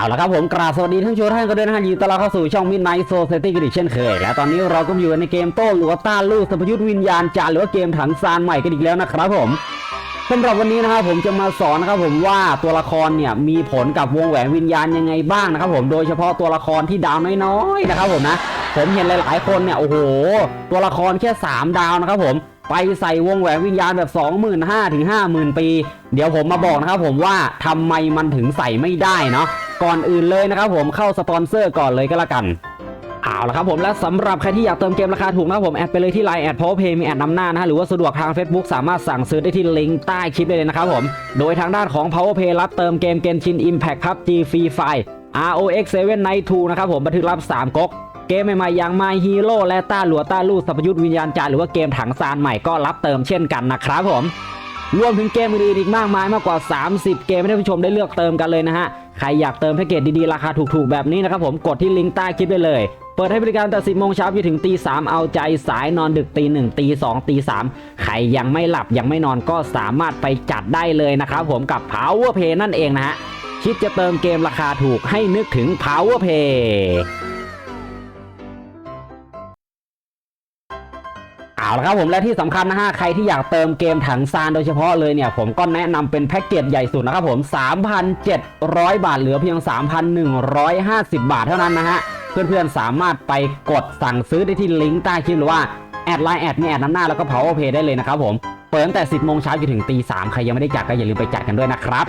เอาละครับผมกราบสวัสดีท่านผู้ชมท่านก็ด้วยนะฮะยินดีต้อนรับเข้าสู่ช่องมินไนท์โซเซตี้กันอีกเช่นเคย และตอนนี้เราก็อยู่ในเกมโต้หรือว่าต้านลูกสัมพยุทธวิญญาณจานหรือว่าเกมถังซานใหม่กันอีกแล้วนะครับผมสำหรับวันนี้นะครับผมจะมาสอนนะครับผมว่าตัวละครเนี่ยมีผลกับวงแหวนวิญญาณยังไงบ้างนะครับผมโดยเฉพาะตัวละครที่ดาวน้อยๆนะครับผมนะผมเห็นหลายๆคนเนี่ยโอ้โห ตัวละครแค่ 3 ดาวนะครับผมไปใส่วงแหวนวิญญาณแบบ 25,000ถึง50,000 ปี เดี๋ยวผมมาบอกนะครับผมว่าทำไมมันถึงใส่ไม่ได้เนาะ ก่อนอื่นเลยนะครับผมเข้าสปอนเซอร์ก่อนเลยก็แล้วกันเอาละครับผมและสำหรับใครที่อยากเติมเกมราคาถูกนะครับผมแอดไปเลยที่ Line แอดเพราะเพย์มีแอดนำหน้านะฮะหรือว่าสะดวกทาง Facebook สามารถสั่งซื้อได้ที่ลิงก์ใต้คลิปได้เลยนะครับผม โดยทางด้านของ Power Pay รับเติมเกมเกนชิน Impact PUBG Free Fire ROX 7 Night 2นะครับผมบันทึกรับ 3ก๊กเกมใหม่ๆอย่าง My Hero และต้าหลัวต้าลู่สัพยุทธวิญญาณจารหรือว่าเกมถังซานใหม่ก็รับเติมเช่นกันนะครับผม รวมถึงเกมอื่นๆอีกมากมายมากกว่า 30 เกมให้ท่านผู้ชมได้เลือกเติมกันเลยนะฮะ ใครอยากเติมแพ็กเกจดีๆ ราคาถูกๆ แบบนี้นะครับผมกดที่ลิงก์ใต้คลิปได้เลย เปิดให้บริการแต่10โมงเช้าจนถึงตี3เอาใจสายนอนดึกตี1ตี2ตี3ใครยังไม่หลับยังไม่นอนก็สามารถไปจัดได้เลยนะครับผมกับ Power Play นั่นเองนะฮะคิดจะเติมเกมราคาถูกให้นึกถึง Power Play เอาละครับผมและที่สำคัญนะฮะใครที่อยากเติมเกมถังซานโดยเฉพาะเลยเนี่ยผมก็แนะนำเป็นแพ็กเกจใหญ่สุดนะครับผม 3,700 บาทเหลือเพียง 3,150 บาทเท่านั้นนะฮะเพื่อนๆสามารถไปกดสั่งซื้อได้ที่ลิงก์ใต้คลิปหรือว่าแอดไลน์แอดมีแอดน้ำหน้าแล้วก็ power pay ได้เลยนะครับผมเปิดตั้งแต่ 10โมงเช้าจนถึงตี3ใครยังไม่ได้จัดก็อย่าลืมไปจัดกันด้วยนะครับ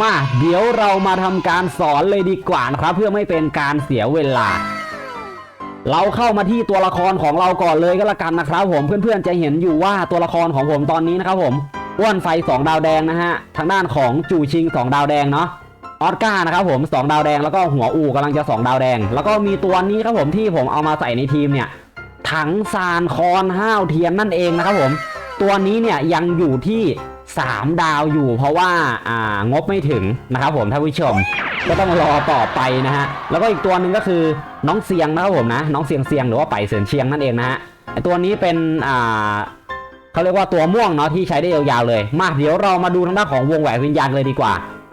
มาเดี๋ยวเรามาทำการสอนเลยดีกว่านะครับเพื่อไม่เป็นการเสียเวลา เราเข้ามาที่ตัวละครของเราก่อนเลยก็แล้วกันนะครับผมเพื่อนๆจะเห็นอยู่ว่าตัวละครของผมตอนนี้นะครับผมอ้วนไฟ 2 ดาวแดงนะฮะทางด้านของจูชิง 2 ดาวแดงเนาะออสการ์นะครับผม 2 ดาวแดงแล้วก็หัวอูกำลังจะ 2 ดาวแดง แล้วก็มีตัวนี้ครับผมที่ผมเอามาใส่ในทีมเนี่ยถังซานคอนห้าวเทียนนั่นเองนะครับผม ตัวนี้เนี่ยยังอยู่ที่ 3 ดาวอยู่เพราะว่าอ่างบไม่ถึงนะครับผมท่านผู้ชมก็ต้องรอต่อไปนะฮะแล้วก็อีกตัวหนึ่งก็คือน้องเสียงนะครับผมนะน้องเสียงเสียงหรือว่าไปเสียนเชียงนั่นเองนะฮะตัวนี้เป็นอ่าเขาเรียกว่าตัวม่วงเนาะที่ใช้ได้ยาวๆเลย มาเดี๋ยวเรามาดูทางด้านของวงแหวนวิญญาณเลยดีกว่า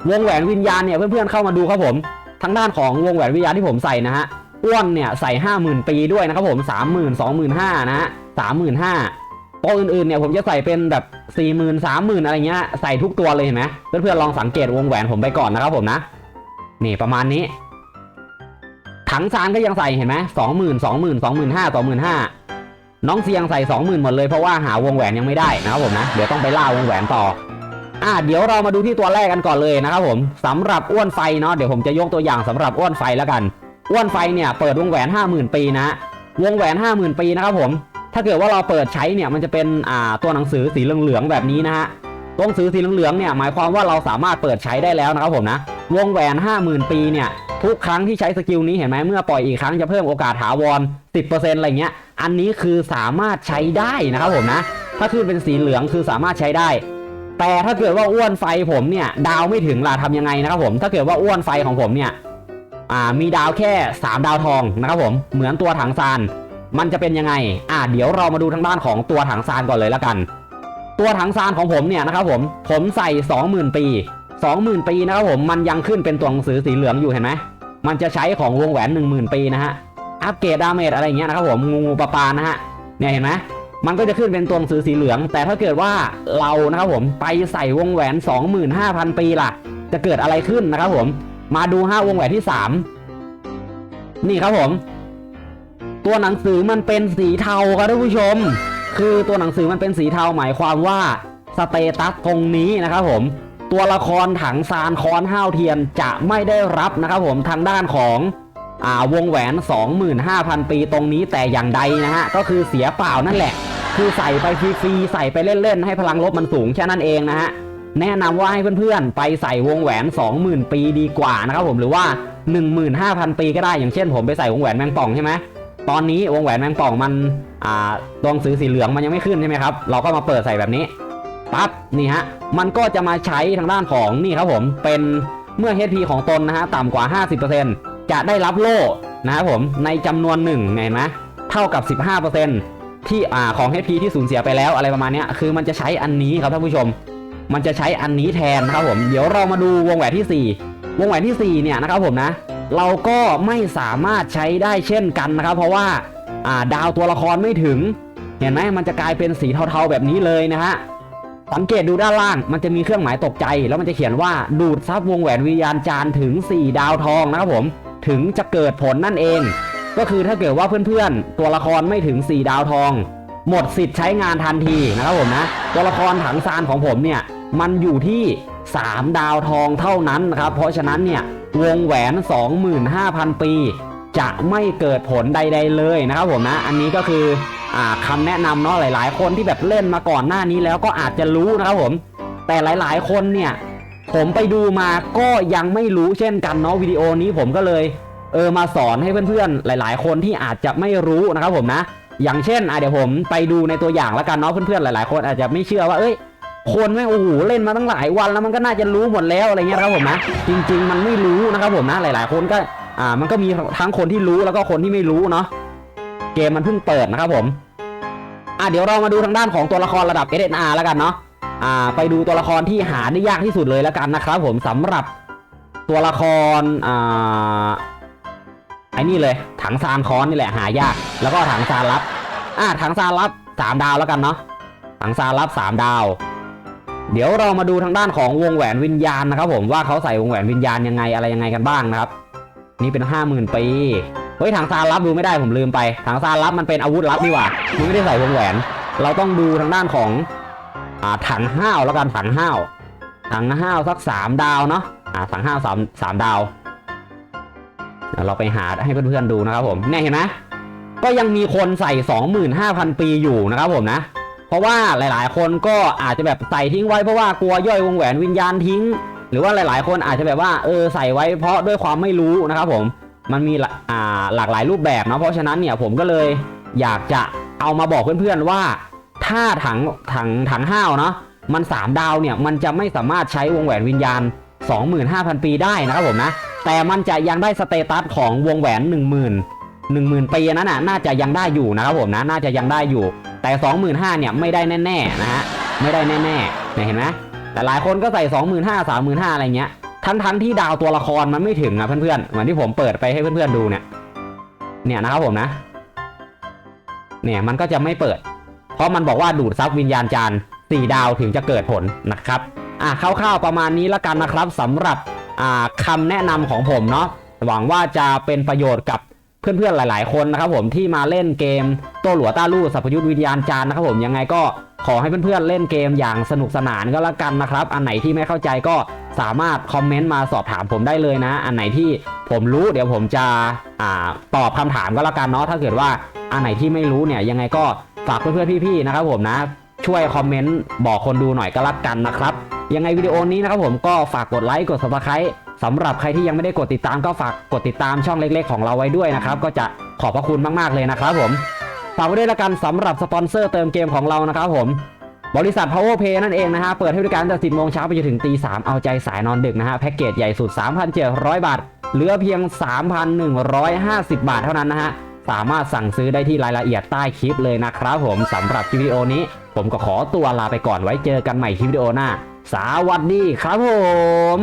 วงแหวนวิญญาณเนี่ยเพื่อนๆเข้ามาดูครับผมทางด้านของวงแหวนวิญญาณที่ผมใส่นะฮะอ้วนเนี่ยใส่ 50,000 ปีด้วยนะครับผม 30,000 25,000นะฮะ35,000 ตัวอื่นๆเนี่ยผมจะใส่เป็นแบบ40,000 30,000อะไรเงี้ยใส่ทุกตัวเลยเห็นไหมเพื่อนๆลองสังเกตวงแหวนผมไปก่อนนะครับผมนะ นี่ประมาณนี้ถังซานก็ยังใส่เห็นไหมสองหมื่นสองหมื่นสองหมื่นห้าสองหมื่นห้าน้องเซียงใส่สองหมื่นหมดเลยเพราะว่าหาวงแหวนยังไม่ได้นะครับผมนะเดี๋ยวต้องไปล่าวงแหวนต่ออ่าเดี๋ยวเรามาดูที่ตัวแรกกันก่อนเลยนะครับผมสำหรับอ้วนไฟเนาะเดี๋ยวผมจะยกตัวอย่างสำหรับอ้วนไฟแล้วกัน อ้วนไฟเนี่ยเปิดวงแหวนห้าหมื่นปีนะวงแหวนห้าหมื่นปีนะครับผม ถ้าเกิดว่าเราเปิดใช้เนี่ยมันจะเป็นอ่าตัวหนังสือสีเหลืองๆแบบนี้นะฮะตัวหนังสือสีเหลืองๆเนี่ยหมายความว่าเราสามารถเปิดใช้ได้แล้วนะครับผมนะวงแหวน 50,000 ปีเนี่ยทุกครั้งที่ใช้สกิลนี้เห็นไหมเมื่อปล่อยอีกครั้งจะเพิ่มโอกาสถาวร 10%อะไรเงี้ย อันนี้คือสามารถใช้ได้นะครับผมนะ ถ้าขึ้นเป็นสีเหลืองคือสามารถใช้ได้ แต่ถ้าเกิดว่าอ้วนไฟผมเนี่ยดาวไม่ถึงล่ะทำยังไงนะครับผม ถ้าเกิดว่าอ้วนไฟของผมเนี่ยมีดาวแค่ 3 ดาวทองนะครับผม เหมือนตัวถังซาน มันจะเป็นยังไง อ่าเดี๋ยวเรามาดูทางด้านของตัวถังซานก่อนเลยละกัน ตัวถังซานของผมเนี่ยนะครับผม ผมใส่ 20,000 ปี 20,000 ปีนะครับผม มันยังขึ้นเป็นตัวหนังสือสีเหลืองอยู่เห็นไหม มันจะใช้ของวงแหวน 10,000 ปีนะฮะ อัปเกรดดาเมจอะไรเงี้ยนะครับผม งูงูปลาปานะฮะ เนี่ยเห็นไหมมันก็จะขึ้นเป็นตัวหนังสือสีเหลือง แต่ถ้าเกิดว่าเรานะครับผมไปใส่วงแหวน 25,000 ปีล่ะ จะเกิดอะไรขึ้นนะครับผม มาดูห้าวงแหวนที่ 3 นี่ครับผม ตัวหนังสือมันเป็นสีเทาครับท่านผู้ชม คือตัวหนังสือมันเป็นสีเทาหมายความว่าสเตตัสตรงนี้นะครับผมตัวละครถังซานคอนห้าวเทียนจะไม่ได้รับนะครับผมทางด้านของอ่าวงแหวน 25,000 ปีตรงนี้แต่อย่างใดนะฮะก็คือเสียเปล่านั่นแหละ คือใส่ไปฟรีๆใส่ไปเล่นๆ ให้พลังลบมันสูงแค่นั้นเองนะฮะแนะนำว่าให้เพื่อนๆ ไปใส่วงแหวน 20,000 ปีดีกว่านะครับผมหรือว่า 15,000 ปีก็ได้อย่างเช่นผมไปใส่วงแหวนแมงป่องใช่ไหม ตอนนี้วงแหวนแมงป่องมันอ่าตัวงสือสีเหลืองมันยังไม่ขึ้นใช่ไหมครับ เราก็มาเปิดใส่แบบนี้ปั๊บนี่ฮะมันก็จะมาใช้ทางด้านของนี่ครับผมเป็นเมื่อ HP ของตนนะฮะต่ำกว่า 50%จะได้รับโล่นะครับผมในจำนวนหนึ่งเห็นไหมเท่ากับ 15%ที่อ่าของ HP ที่สูญเสียไปแล้วอะไรประมาณนี้คือมันจะใช้อันนี้ครับท่านผู้ชม มันจะใช้อันนี้แทนนะครับผมเดี๋ยวเรามาดูวงแหวนที่ 4 วงแหวนที่4เนี่ยนะครับผมนะ เราก็ไม่สามารถใช้ได้เช่นกันนะครับ เพราะว่าาดาวตัวละครไม่ถึง เห็นไหมมันจะกลายเป็นสีเทาๆแบบนี้เลยนะฮะสังเกตดูด้านล่างมันจะมีเครื่องหมายตกใจ แล้วมันจะเขียนว่าดูดซับวงแหวนวิญญาณจารย์ถึง 4 ดาวทองนะครับผมถึงจะเกิดผลนั่นเอง ก็คือถ้าเกิดว่าเพื่อนๆ ตัวละครไม่ถึง 4 ดาวทอง หมดสิทธิ์ใช้งานทันทีนะครับผมนะตัวละครถังซานของผมเนี่ยมันอยู่ที่ 3 ดาวทองเท่านั้นนะครับเพราะฉะนั้นเนี่ย วงแหวน 25,000 ปี จะไม่เกิดผลใด ๆ เลยนะครับผมนะ อันนี้ก็คืออคำแนะนำเนาะหลาย ๆ คนที่แบบเล่นมาก่อนหน้านี้แล้วก็อาจจะรู้นะครับผม แต่หลาย ๆ คนเนี่ย ผมไปดูมาก็ยังไม่รู้เช่นกันเนาะวิดีโอนี้ผมก็เลยเออมาสอนให้เพื่อนๆ หลาย ๆ คนที่อาจจะไม่รู้นะครับผมนะ อย่างเช่นอะเดี๋ยวผมไปดูในตัวอย่างแล้วกันเนาะเพื่อนๆ หลาย ๆ คนอาจจะไม่เชื่อว่าเอ้ย คนแม่งโอ้โหเล่นมาตั้งหลายวันแล้วมันก็น่าจะรู้หมดแล้วอะไรเงี้ยนะครับผมนะจริง ๆ มันไม่รู้นะครับผมนะหลาย ๆ คนก็อ่ามันก็มีทั้งคนที่รู้แล้วก็คนที่ไม่รู้เนาะเกมมันเพิ่งเปิดนะครับผมอะเดี๋ยวเรามาดูทางด้านของตัวละครระดับ SNR แล้วกันเนาะอ่าไปดูตัวละครที่หาได้ยากที่สุดเลยแล้วกันนะครับผมสำหรับตัวละครอ่าไอ้นี่เลย ถังซานคอนนี่แหละหายาก แล้วก็ถังซานรับอ่าถังซานรับสามดาวแล้วกันเนาะถังซานรับสามดาว เดี๋ยวเรามาดูทางด้านของวงแหวนวิญญาณนะครับ ผมว่าเขาใส่วงแหวนวิญญาณยังไงอะไรยังไงกันบ้างนะครับ นี่เป็นห้าหมื่นปีเฮ้ยถังซานรับดูไม่ได้ผมลืมไปถังซานรับมันเป็นอาวุธลับนี่หว่ามันไม่ได้ใส่วงแหวน เราต้องดูทางด้านของอ่าถังห้าวแล้วกันถังห้าวถังห้าวสักสามดาวเนาะอ่าถังห้าวสามสามดาวเราไปหาให้เพื่อนๆดูนะครับผมเนี่ยเห็นไหมก็ยังมีคนใส่ 25,000 ปีอยู่นะครับผมนะ ราะว่าหลายๆ คนก็อาจจะแบบใส่ทิ้งไว้เพราะว่ากลัวย่อยวงแหวนวิญญาณทิ้ง หรือว่าหลาย ๆ คนอาจจะแบบว่าเออใส่ไว้เพราะด้วยความไม่รู้นะครับผมมันมีหลาอ่าหลากหลายรูปแบบเนาะเพราะฉะนั้นเนี่ยผมก็เลยอยากจะเอามาบอกเพื่อนๆว่า ถ้าถังถังถังห้าวเนาะมัน 3 ดาวเนี่ยมันจะไม่สามารถใช้วงแหวนวิญญาณ 25,000 ปีได้นะครับผมนะแต่มันจะยังได้สเตตัสของวงแหวน 10,000ปีนั้นน่ะน่าจะยังได้อยู่นะครับผมนะน่าจะยังได้อยู่ แต่ 25,000เนี่ยไม่ได้แน่ๆนะฮะไม่ได้แน่ๆเนี่ยเห็นไหมแต่หลายคนก็ใส่ 25,000 35,000อะไรเงี้ยทั้งทั้งที่ดาวตัวละครมันไม่ถึงอะเพื่อนๆเหมือนที่ผมเปิดไปให้เพื่อนๆดูเนี่ยเนี่ยนะครับผมนะ เนี่ยมันก็จะไม่เปิด เพราะมันบอกว่าดูดซับวิญญาณจารย์สี่ดาวถึงจะเกิดผลนะครับอะคร่าวๆประมาณนี้ละกันนะครับสำหรับอ่าคำแนะนำของผมเนาะหวังว่าจะเป็นประโยชน์กับ เพื่อนๆหลาย ๆ คนนะครับผมที่มาเล่นเกมโตหลัวต้าลู่สัพพยุทธวิญญาณจารย์นะครับผมยังไงก็ขอให้เพื่อนๆเล่นเกมอย่างสนุกสนานก็แล้วกันนะครับ อันไหนที่ไม่เข้าใจก็สามารถคอมเมนต์มาสอบถามผมได้เลยนะ อันไหนที่ผมรู้เดี๋ยวผมจะอ่าตอบคำถามก็แล้วกันเนาะถ้าเกิดว่าอันไหนที่ไม่รู้เนี่ยยังไงก็ฝากเพื่อนๆพี่ๆนะครับผมนะช่วยคอมเมนต์บอกคนดูหน่อยก็แล้วกันนะครับยังไงวิดีโอนี้นะครับผมก็ฝากกดไลค์กด subscribe สำหรับใครที่ยังไม่ได้กดติดตามก็ฝากกดติดตามช่องเล็ก ๆ ของเราไว้ด้วยนะครับ ก็จะขอบพระคุณมากๆเลยนะครับผมฝากไว้ด้วยละกันสำหรับสปอนเซอร์เติมเกมของเรานะครับผมบริษัท Power Play นั่นเองนะฮะ เปิดให้บริการตั้งแต่10โมงเช้าไปจนถึงตี3เอาใจสายนอนดึกนะฮะ แพ็กเกจใหญ่สุด 3,700 บาท เหลือเพียง 3,150 บาทเท่านั้นนะฮะ สามารถสั่งซื้อได้ที่รายละเอียดใต้คลิปเลยนะครับผมสำหรับคลิปวิดีโอนี้ ผมก็ขอตัวลาไปก่อนไว้เจอกันใหม่คลิปวิดีโอหน้า สวัสดีครับผม